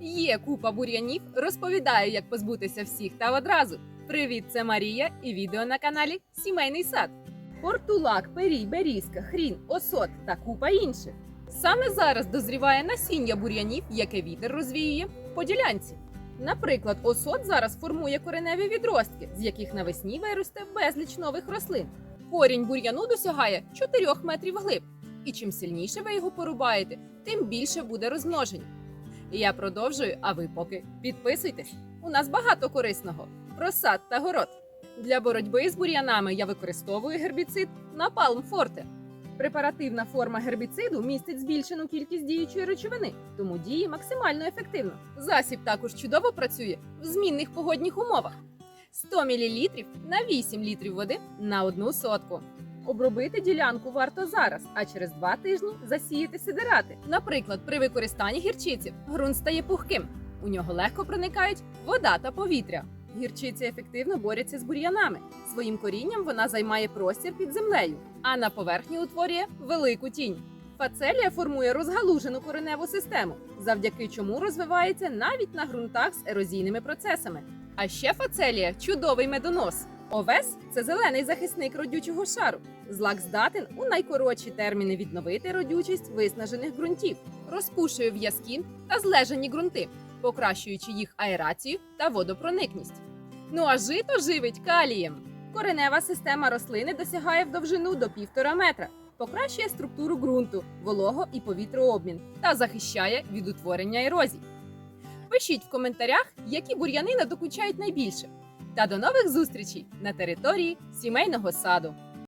Є купа бур'янів, розповідаю, як позбутися всіх та одразу. Привіт, це Марія і відео на каналі Сімейний сад. Портулак, перій, берізка, хрін, осот та купа інших. Саме зараз дозріває насіння бур'янів, яке вітер розвіює по ділянці. Наприклад, осот зараз формує кореневі відростки, з яких навесні виросте безліч нових рослин. Корінь бур'яну досягає 4 метрів глиб, і чим сильніше ви його порубаєте, тим більше буде розмноження. Я продовжую, а ви поки підписуйтесь. У нас багато корисного про сад та город. Для боротьби з бур'янами я використовую гербіцид Напалм Форте. Препаративна форма гербіциду містить збільшену кількість діючої речовини, тому діє максимально ефективно. Засіб також чудово працює в змінних погодних умовах. 100 мл на 8 літрів води на одну сотку. Обробити ділянку варто зараз, а через два тижні засіяти сидирати. Наприклад, при використанні гірчиці ґрунт стає пухким. У нього легко проникають вода та повітря. Гірчиця ефективно бореться з бур'янами. Своїм корінням вона займає простір під землею, а на поверхні утворює велику тінь. Фацелія формує розгалужену кореневу систему, завдяки чому розвивається навіть на ґрунтах з ерозійними процесами. А ще фацелія чудовий медонос. Овес це зелений захисник родючого шару. Злак здатен у найкоротші терміни відновити родючість виснажених ґрунтів, розпушує в'язкі та злежані ґрунти, покращуючи їх аерацію та водопроникність. Ну а жито живить калієм. Коренева система рослини досягає в довжину до півтора метра, покращує структуру ґрунту, волого і повітрообмін та захищає від утворення ерозій. Пишіть в коментарях, які бур'яни надокучають найбільше. Та до нових зустрічей на території сімейного саду.